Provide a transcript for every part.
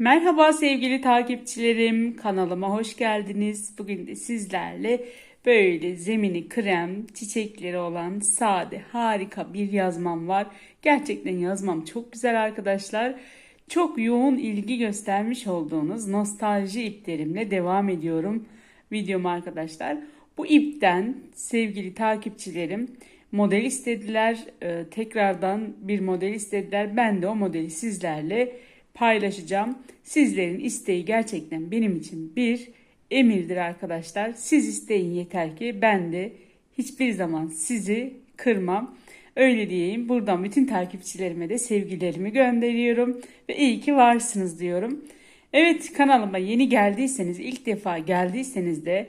Merhaba sevgili takipçilerim, kanalıma hoş geldiniz. Bugün de sizlerle böyle zemini krem, çiçekleri olan sade, harika bir yazmam var. Gerçekten yazmam çok güzel arkadaşlar. Çok yoğun ilgi göstermiş olduğunuz nostalji iplerimle devam ediyorum videom arkadaşlar. Bu ipten sevgili takipçilerim model istediler. Ee, tekrardan bir model istediler. Ben de o modeli sizlerle paylaşacağım. Sizlerin isteği gerçekten benim için bir emirdir arkadaşlar. Siz isteyin yeter ki ben de hiçbir zaman sizi kırmam. Öyle diyeyim. Buradan bütün takipçilerime de sevgilerimi gönderiyorum ve iyi ki varsınız diyorum. Evet kanalıma yeni geldiyseniz, ilk defa geldiyseniz de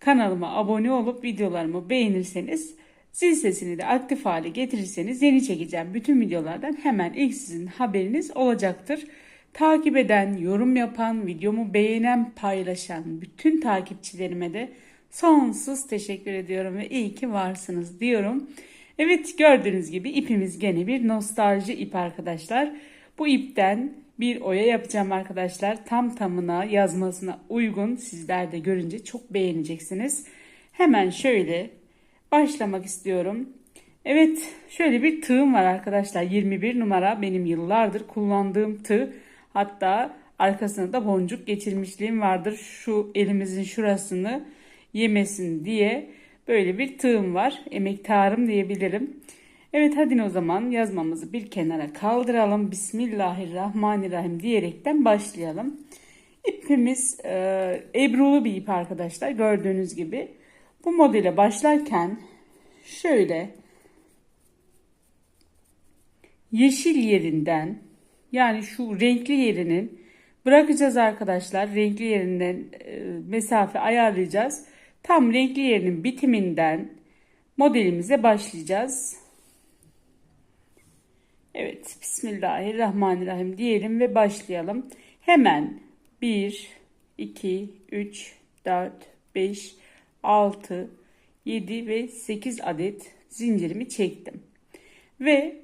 kanalıma abone olup videolarımı beğenirseniz zil sesini de aktif hale getirirseniz yeni çekeceğim bütün videolardan hemen ilk sizin haberiniz olacaktır. Takip eden, yorum yapan, videomu beğenen, paylaşan bütün takipçilerime de sonsuz teşekkür ediyorum ve iyi ki varsınız diyorum. Evet gördüğünüz gibi ipimiz gene bir nostalji ip arkadaşlar. Bu ipten bir oya yapacağım arkadaşlar. Tam tamına yazmasına uygun. Sizler de görünce çok beğeneceksiniz. Hemen şöyle başlamak istiyorum. Evet şöyle bir tığım var arkadaşlar. 21 numara benim yıllardır kullandığım tığ. Hatta arkasına da boncuk geçirmişliğim vardır. Şu elimizin şurasını yemesin diye böyle bir tığım var. Emektarım diyebilirim. Evet hadi o zaman yazmamızı bir kenara kaldıralım. Bismillahirrahmanirrahim diyerekten başlayalım. İpimiz e, ebrulu bir ip arkadaşlar gördüğünüz gibi. Bu modele başlarken şöyle yeşil yerinden yani şu renkli yerinin bırakacağız arkadaşlar. Renkli yerinden e, mesafe ayarlayacağız. Tam renkli yerinin bitiminden modelimize başlayacağız. Evet, Bismillahirrahmanirrahim diyelim ve başlayalım. Hemen 1, 2, 3, 4, 5, 6, 7 ve 8 adet zincirimi çektim. Ve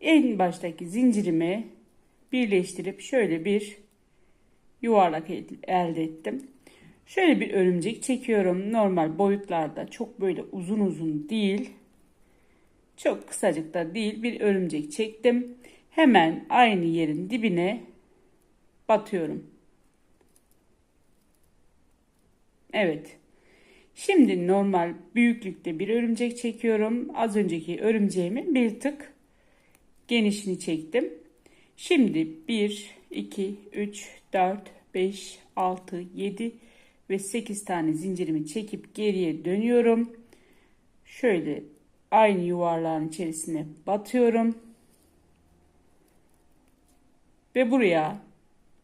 en baştaki zincirimi birleştirip şöyle bir yuvarlak elde ettim. Şöyle bir örümcek çekiyorum. Normal boyutlarda çok böyle uzun uzun değil. Çok kısacık da değil bir örümcek çektim. Hemen aynı yerin dibine batıyorum. Evet. Şimdi normal büyüklükte bir örümcek çekiyorum. Az önceki örümceğimin bir tık genişini çektim. Şimdi 1, 2, 3, 4, 5, 6, 7 ve 8 tane zincirimi çekip geriye dönüyorum. Şöyle aynı yuvarlağın içerisine batıyorum. Ve buraya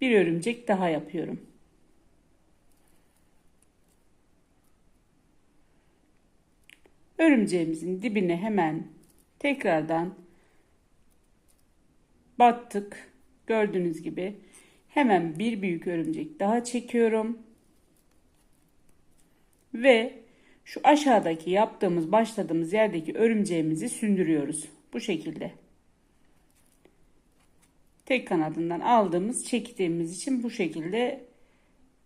bir örümcek daha yapıyorum. Örümceğimizin dibine hemen tekrardan battık. Gördüğünüz gibi hemen bir büyük örümcek daha çekiyorum. Ve şu aşağıdaki yaptığımız başladığımız yerdeki örümceğimizi sündürüyoruz. Bu şekilde. Tek kanadından aldığımız çektiğimiz için bu şekilde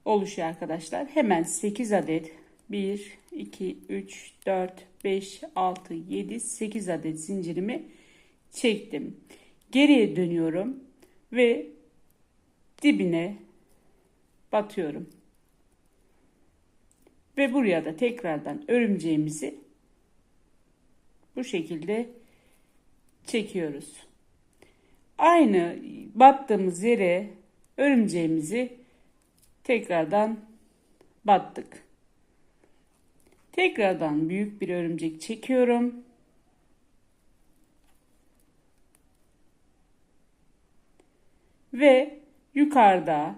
oluşuyor arkadaşlar. Hemen 8 adet 1, 2, 3, 4, 5, 6, 7, 8 adet zincirimi çektim. Geriye dönüyorum ve dibine batıyorum. Ve buraya da tekrardan örümceğimizi bu şekilde çekiyoruz. Aynı battığımız yere örümceğimizi tekrardan battık. Tekrardan büyük bir örümcek çekiyorum. Ve yukarıda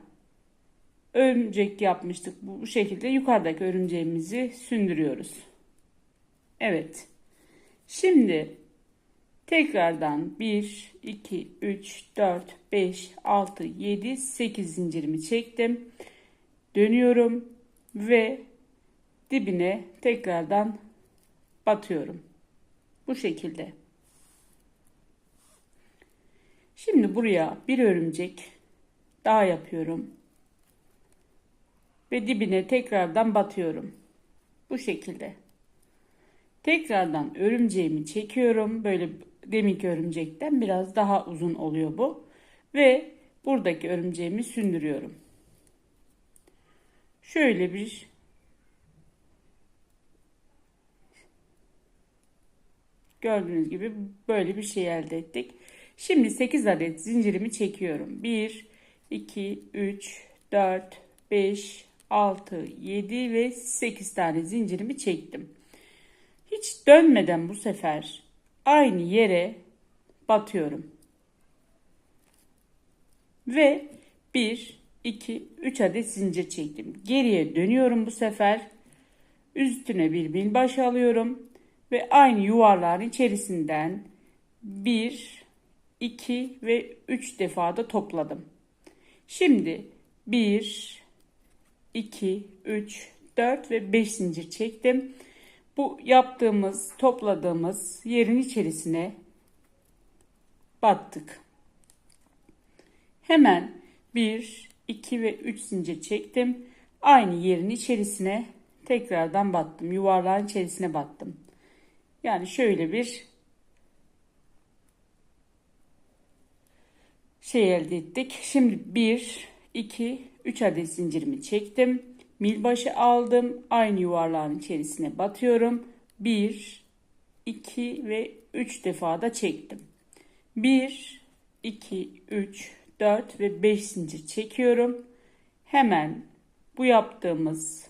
örümcek yapmıştık. Bu şekilde yukarıdaki örümceğimizi sündürüyoruz. Evet. Şimdi tekrardan 1, 2, 3, 4, 5, 6, 7, 8 zincirimi çektim. Dönüyorum ve dibine tekrardan batıyorum. Bu şekilde. Şimdi buraya bir örümcek daha yapıyorum. Ve dibine tekrardan batıyorum. Bu şekilde. Tekrardan örümceğimi çekiyorum. Böyle deminki örümcekten biraz daha uzun oluyor bu. Ve buradaki örümceğimi sündürüyorum. Şöyle bir gördüğünüz gibi böyle bir şey elde ettik. Şimdi 8 adet zincirimi çekiyorum. 1, 2, 3, 4, 5, 6, 7 ve 8 tane zincirimi çektim. Hiç dönmeden bu sefer aynı yere batıyorum. Ve 1, 2, 3 adet zincir çektim. Geriye dönüyorum bu sefer. Üstüne bir binbaşı alıyorum. Ve aynı yuvarlağın içerisinden 1, 2 ve 3 defa da topladım. Şimdi 1, 2, 3, 4 ve 5 zincir çektim. Bu yaptığımız, topladığımız yerin içerisine battık. Hemen 1, 2 ve 3 zincir çektim. Aynı yerin içerisine tekrardan battım. Yuvarlağın içerisine battım. Yani şöyle bir şey elde ettik. Şimdi 1, 2, 3 adet zincirimi çektim. Milbaşı aldım. Aynı yuvarlağın içerisine batıyorum. 1, 2 ve 3 defa da çektim. 1, 2, 3, 4 ve 5 zincir çekiyorum. Hemen bu yaptığımız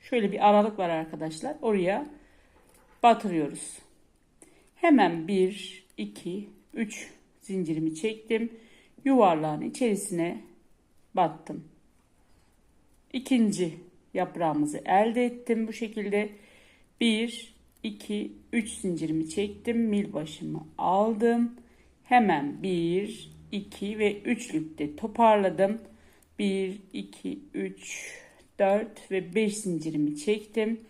şöyle bir aralık var arkadaşlar. Oraya batırıyoruz. Hemen 1, 2, 3 zincirimi çektim. Yuvarlağın içerisine battım. İkinci yaprağımızı elde ettim bu şekilde. 1, 2, 3 zincirimi çektim. Mil başımı aldım. Hemen 1, 2 ve 3'lükte toparladım. 1, 2, 3, 4 ve 5 zincirimi çektim.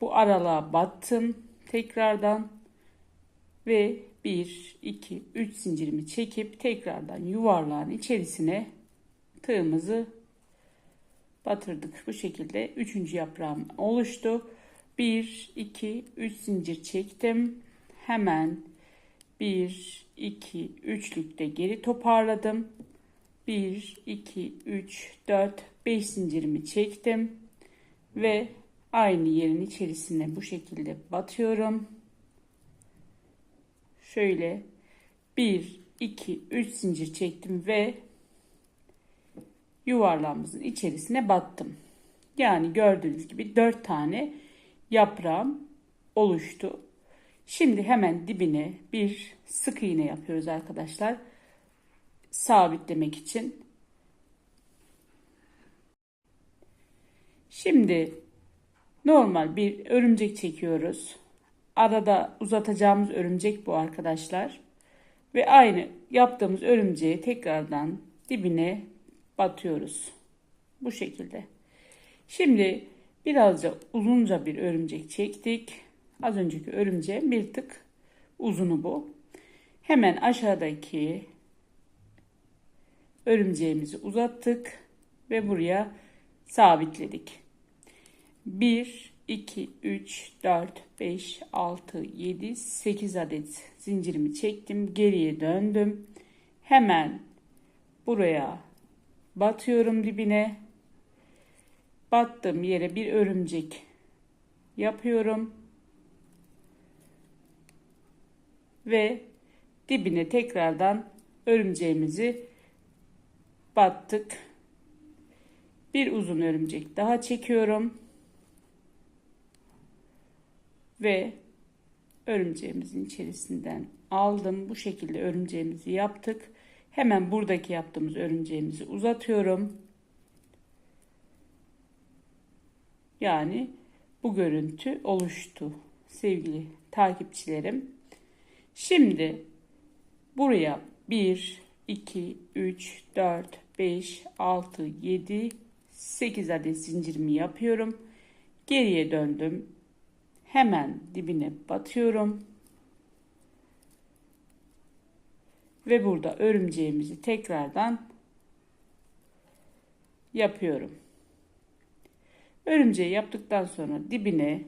Bu aralığa battım tekrardan ve 1, 2, 3 zincirimi çekip tekrardan yuvarlağın içerisine tığımızı batırdık. Bu şekilde 3. yaprağım oluştu. 1, 2, 3 zincir çektim. Hemen 1, 2, 3'lükte geri toparladım. 1, 2, 3, 4, 5 zincirimi çektim. Ve aynı yerin içerisine bu şekilde batıyorum. Şöyle 1, 2, 3 zincir çektim ve yuvarlağımızın içerisine battım. Yani gördüğünüz gibi 4 tane yaprağım oluştu. Şimdi hemen dibine bir sık iğne yapıyoruz arkadaşlar. Sabitlemek için. Şimdi normal bir örümcek çekiyoruz. Arada uzatacağımız örümcek bu arkadaşlar. Ve aynı yaptığımız örümceği tekrardan dibine batıyoruz. Bu şekilde. Şimdi birazca uzunca bir örümcek çektik. Az önceki örümceğin bir tık uzunu bu. Hemen aşağıdaki örümceğimizi uzattık ve buraya sabitledik. 1, 2, 3, 4, 5, 6, 7, 8 adet zincirimi çektim. Geriye döndüm. Hemen buraya batıyorum dibine. Battığım yere bir örümcek yapıyorum. Ve dibine tekrardan örümceğimizi battık. Bir uzun örümcek daha çekiyorum. Ve örümceğimizin içerisinden aldım. Bu şekilde örümceğimizi yaptık. Hemen buradaki yaptığımız örümceğimizi uzatıyorum. Yani bu görüntü oluştu sevgili takipçilerim. Şimdi buraya 1, 2, 3, 4, 5, 6, 7, 8 adet zincirimi yapıyorum. Geriye döndüm. Hemen dibine batıyorum. Ve burada örümceğimizi tekrardan yapıyorum. Örümceği yaptıktan sonra dibine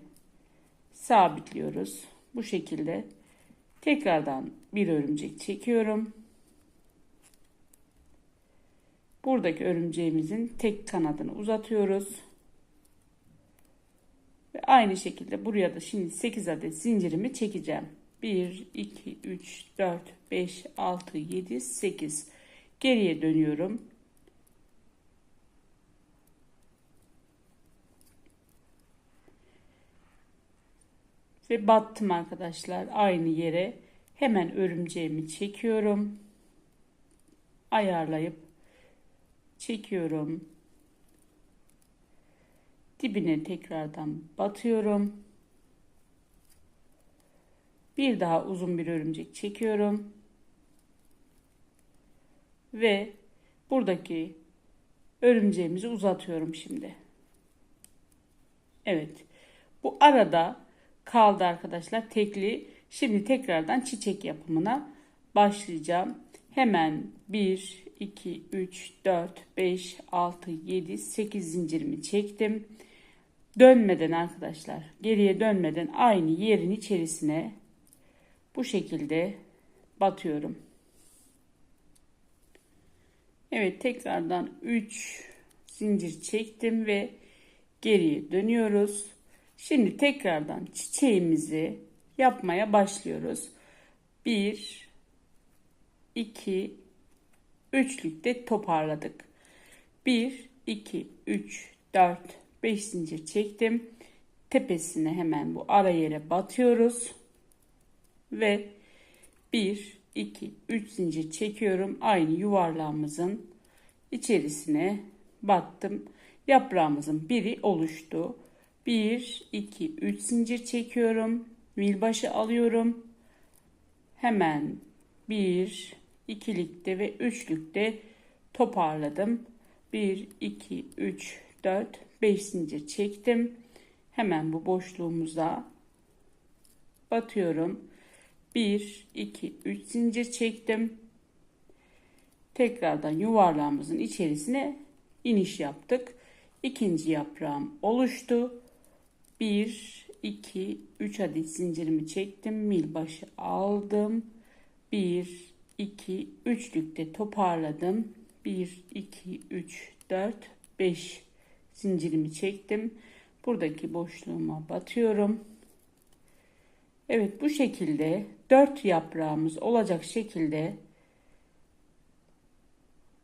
sabitliyoruz. Bu şekilde tekrardan bir örümcek çekiyorum. Buradaki örümceğimizin tek kanadını uzatıyoruz. Ve aynı şekilde buraya da şimdi 8 adet zincirimi çekeceğim. 1, 2, 3, 4, 5, 6, 7, 8. Geriye dönüyorum. Ve battım arkadaşlar aynı yere. Hemen örümceğimi çekiyorum. Ayarlayıp çekiyorum. Dibine tekrardan batıyorum. Bir daha uzun bir örümcek çekiyorum. Ve buradaki örümceğimizi uzatıyorum şimdi. Evet. Bu arada kaldı arkadaşlar tekli. Şimdi tekrardan çiçek yapımına başlayacağım. Hemen 1, 2, 3, 4, 5, 6, 7, 8 zincirimi çektim. Dönmeden arkadaşlar geriye dönmeden aynı yerin içerisine bu şekilde batıyorum. Evet tekrardan 3 zincir çektim ve geriye dönüyoruz. Şimdi tekrardan çiçeğimizi yapmaya başlıyoruz. 1 2 üçlükte toparladık. 1 2 3 4 5 zincir çektim. Tepesine hemen bu ara yere batıyoruz ve 1 2 3 zincir çekiyorum. Aynı yuvarlağımızın içerisine battım. Yaprağımızın biri oluştu. 1 2 3 zincir çekiyorum. Milbaşı alıyorum. Hemen 1 ikilikte ve üçlükte toparladım. 1 2 3 4 5 zincir çektim. Hemen bu boşluğumuza batıyorum. 1, 2, 3 zincir çektim. Tekrardan yuvarlağımızın içerisine iniş yaptık. İkinci yaprağım oluştu. 1, 2, 3 adet zincirimi çektim. Mil başı aldım. 1, 2, üçlükte toparladım. 1, 2, 3, 4, 5 zincirimi çektim. Buradaki boşluğuma batıyorum. Evet bu şekilde 4 yaprağımız olacak şekilde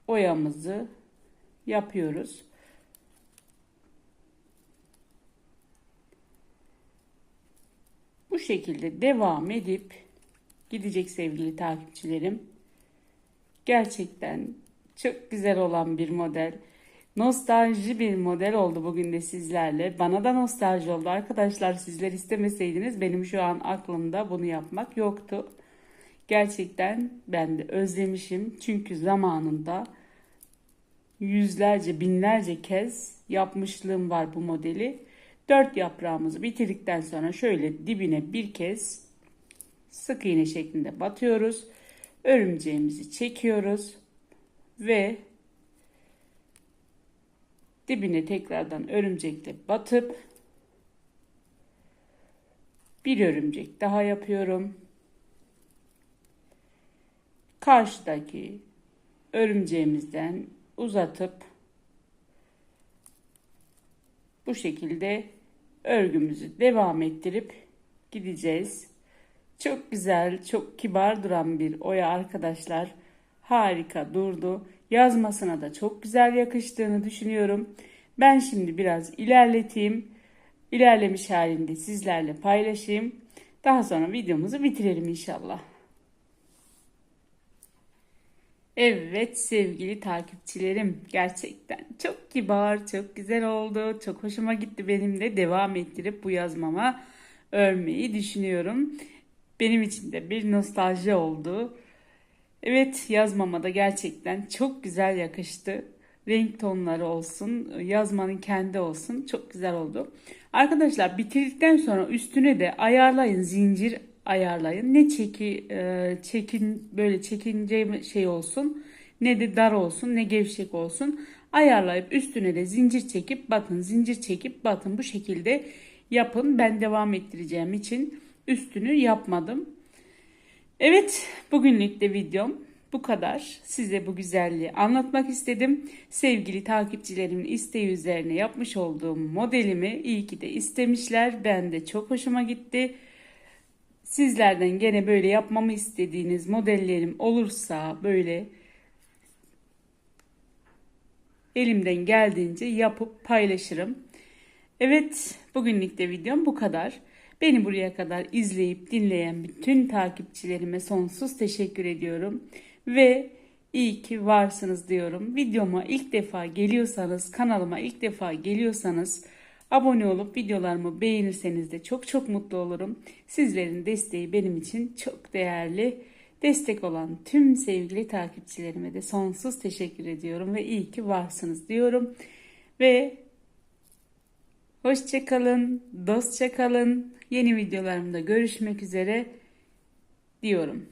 oyamızı yapıyoruz. Bu şekilde devam edip gidecek sevgili takipçilerim. Gerçekten çok güzel olan bir model. Nostalji bir model oldu bugün de sizlerle. Bana da nostalji oldu arkadaşlar. Sizler istemeseydiniz benim şu an aklımda bunu yapmak yoktu. Gerçekten ben de özlemişim. Çünkü zamanında yüzlerce, binlerce kez yapmışlığım var bu modeli. Dört yaprağımızı bitirdikten sonra şöyle dibine bir kez sık iğne şeklinde batıyoruz. Örümceğimizi çekiyoruz ve dibine tekrardan örümcekle batıp bir örümcek daha yapıyorum. Karşıdaki örümceğimizden uzatıp bu şekilde örgümüzü devam ettirip gideceğiz. Çok güzel, çok kibar duran bir oya arkadaşlar. Harika durdu. Yazmasına da çok güzel yakıştığını düşünüyorum. Ben şimdi biraz ilerleteyim. İlerlemiş halinde sizlerle paylaşayım. Daha sonra videomuzu bitirelim inşallah. Evet sevgili takipçilerim gerçekten çok kibar, çok güzel oldu. Çok hoşuma gitti benim de devam ettirip bu yazmama örmeyi düşünüyorum. Benim için de bir nostalji oldu. Evet yazmama da gerçekten çok güzel yakıştı. Renk tonları olsun, yazmanın kendi olsun çok güzel oldu. Arkadaşlar bitirdikten sonra üstüne de ayarlayın zincir ayarlayın. Ne çeki e, çekin böyle çekince şey olsun ne de dar olsun ne gevşek olsun. Ayarlayıp üstüne de zincir çekip batın zincir çekip batın bu şekilde yapın. Ben devam ettireceğim için üstünü yapmadım. Evet bugünlük de videom bu kadar. Size bu güzelliği anlatmak istedim. Sevgili takipçilerimin isteği üzerine yapmış olduğum modelimi iyi ki de istemişler. Ben de çok hoşuma gitti. Sizlerden gene böyle yapmamı istediğiniz modellerim olursa böyle elimden geldiğince yapıp paylaşırım. Evet, bugünlük de videom bu kadar. Beni buraya kadar izleyip dinleyen bütün takipçilerime sonsuz teşekkür ediyorum. Ve iyi ki varsınız diyorum. Videoma ilk defa geliyorsanız, kanalıma ilk defa geliyorsanız abone olup videolarımı beğenirseniz de çok çok mutlu olurum. Sizlerin desteği benim için çok değerli. Destek olan tüm sevgili takipçilerime de sonsuz teşekkür ediyorum ve iyi ki varsınız diyorum. Ve hoşça kalın, dostça kalın. Yeni videolarımda görüşmek üzere diyorum.